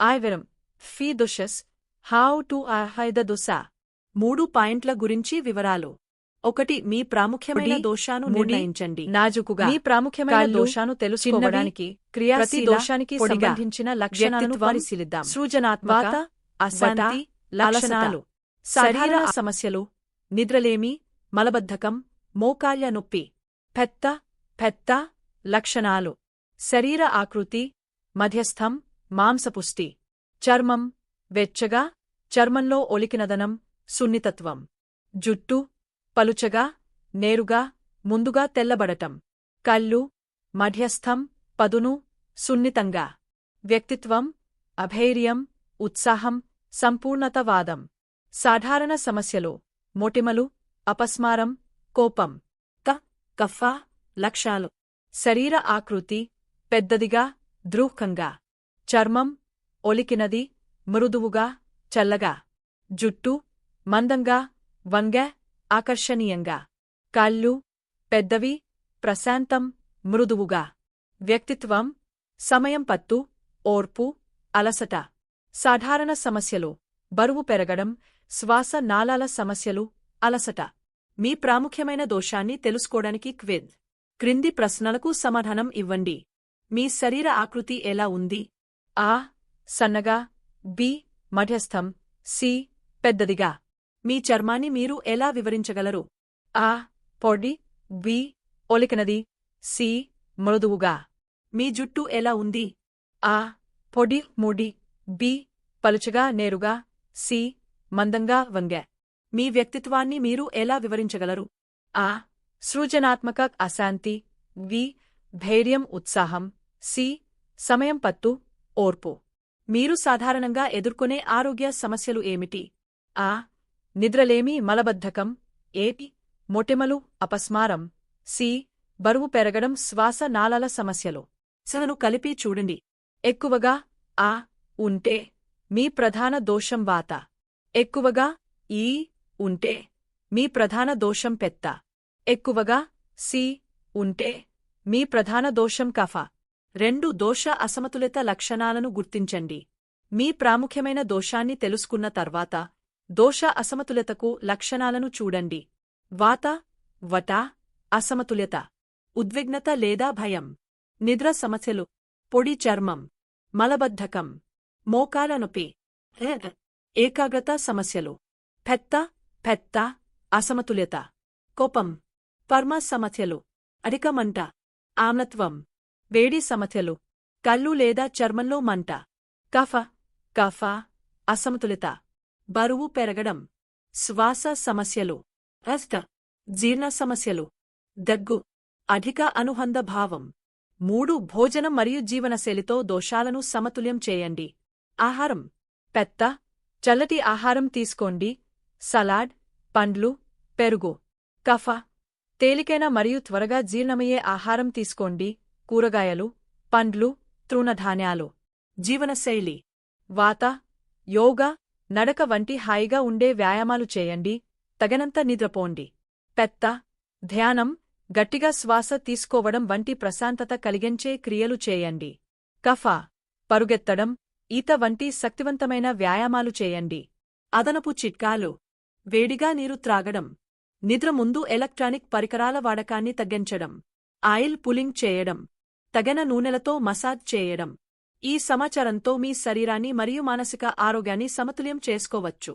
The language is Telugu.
ఆయ్వరం ఫీ దుషస్ హౌ టు ఆహైద దుస మూడు పాయింట్ల గురించి వివరాలు. ఒకటి మీ ప్రాముఖ్యమైన దోషాను నిర్ణయించండి. నాజుకుగా మీ ప్రాముఖ్యమైన దోషాను తెలుసుకోవడానికి క్రియాశీల, దోషానికి సంబంధించిన లక్షణాలను పరిశీలిద్దాం. సృజనాత్మక, అశాంతి లక్షణాలు. శరీర సమస్యలు నిద్రలేమి మలబద్ధకం మోకాళ్ళ నొప్పి పెత్త పెత్త లక్షణాలు. శరీర ఆకృతి మధ్యస్థం మాంసపుష్టి చర్మం వెచ్చగా చర్మంలో ఒలికినదనం సున్నితత్వం. జుట్టు పలుచగా నేరుగా ముందుగా తెల్లబడటం. కళ్ళు మధ్యస్థం పదును సున్నితంగా. వ్యక్తిత్వం అభైర్యం ఉత్సాహం సంపూర్ణతవాదం. సాధారణ సమస్యలు మొటిమలు అపస్మారం కోపం. క కఫా లక్షాలు. శరీర ఆకృతి పెద్దదిగా ద్రూహంగా చర్మం ఒలికినది మృదువుగా చల్లగా. జుట్టు మందంగా వంగ ఆకర్షణీయంగా. కాళ్ళు పెద్దవి ప్రశాంతం మృదువుగా. వ్యక్తిత్వం సమయం పత్తు ఓర్పు అలసట. సాధారణ సమస్యలు బరువు పెరగడం శ్వాస నాళాల సమస్యలు అలసట. మీ ప్రాముఖ్యమైన దోషాన్ని తెలుసుకోవడానికి క్విద్ క్రింది ప్రశ్నలకు సమాధానం ఇవ్వండి. మీ శరీర ఆకృతి ఎలా ఉంది? ఆ సన్నగా బి మధ్యస్థం సి పెద్దదిగా. మీ చర్మాన్ని మీరు ఎలా వివరించగలరు? ఆ పొడి బి ఒలికినది సి మృదువుగా. మీ జుట్టు ఎలా ఉంది? ఆ పొడి ముడి బి పలుచగా నేరుగా సి మందంగా వంగె. మీ వ్యక్తిత్వాన్ని మీరు ఎలా వివరించగలరు? ఆ సృజనాత్మక అశాంతి వి ధైర్యం ఉత్సాహం సి సమయం పత్తు ఓర్పు. మీరు సాధారణంగా ఎదుర్కొనే ఆరోగ్య సమస్యలు ఏమిటి? ఆ. నిద్రలేమి మలబద్ధకం. ఏటి మొటిమలు అపస్మారం. సి. బరువు పెరగడం శ్వాస నాళాల సమస్యలు. సలను కలిపి చూడండి. ఎక్కువగా ఆ ఉంటే మీ ప్రధాన దోషం వాత. ఎక్కువగా ఈ ఉంటే మీ ప్రధాన దోషం పెత్త. ఎక్కువగా సి ఉంటే మీ ప్రధాన దోషం కఫ. రెండు దోష అసమతులిత లక్షణాలను గుర్తించండి. మీ ప్రాముఖ్యమైన దోషాన్ని తెలుసుకున్న తర్వాత దోష అసమతులతకు లక్షణాలను చూడండి. వాత వట అసమతుల్యత ఉద్విగ్నత లేదా భయం నిద్ర సమస్యలు పొడి చర్మం మలబద్ధకం మోకాల నొప్పి ఏకాగ్రత సమస్యలు పెత్త పెత్త అసమతుల్యత కోపం పర్మ సమస్యలు అధికమంట ఆమ్లత్వం వేడి సమస్యలు కళ్ళు లేదా చర్మంలో మంట. కఫ కఫ అసమతులిత. బరువు పెరగడం. శ్వాస సమస్యలు. రస్త జీర్ణ సమస్యలు. దగ్గు అధిక అనుహంద భావం. మూడు భోజనం మరియు జీవనశైలితో దోషాలను సమతుల్యం చేయండి. ఆహారం. పెత్త చల్లటి ఆహారం తీసుకోండి. సలాడ్ పండ్లు పెరుగు. కఫ. తేలికైన మరియు త్వరగా జీర్ణమయ్యే ఆహారం తీసుకోండి. కూరగాయలు పండ్లు తృణధాన్యాలు జీవనశైలి వాత యోగా నడక వంటి హాయిగా ఉండే వ్యాయామాలు చేయండి తగనంత నిద్రపోండి. పెత్త ధ్యానం గట్టిగా శ్వాస తీసుకోవడం వంటి ప్రశాంతత కలిగించే క్రియలు చేయండి. కఫ పరుగెత్తడం ఈత వంటి శక్తివంతమైన వ్యాయామాలు చేయండి. అదనపు చిట్కాలు వేడిగా నీరు త్రాగడం నిద్ర ముందు ఎలక్ట్రానిక్ పరికరాల వాడకాన్ని తగ్గించడం ఆయిల్ పులింగ్ చేయడం తగిన నూనెలతో మసాజ్ చేయడం. ఈ సమాచారంతో మీ శరీరాన్ని మరియు మానసిక ఆరోగ్యాన్ని సమతుల్యం చేసుకోవచ్చు.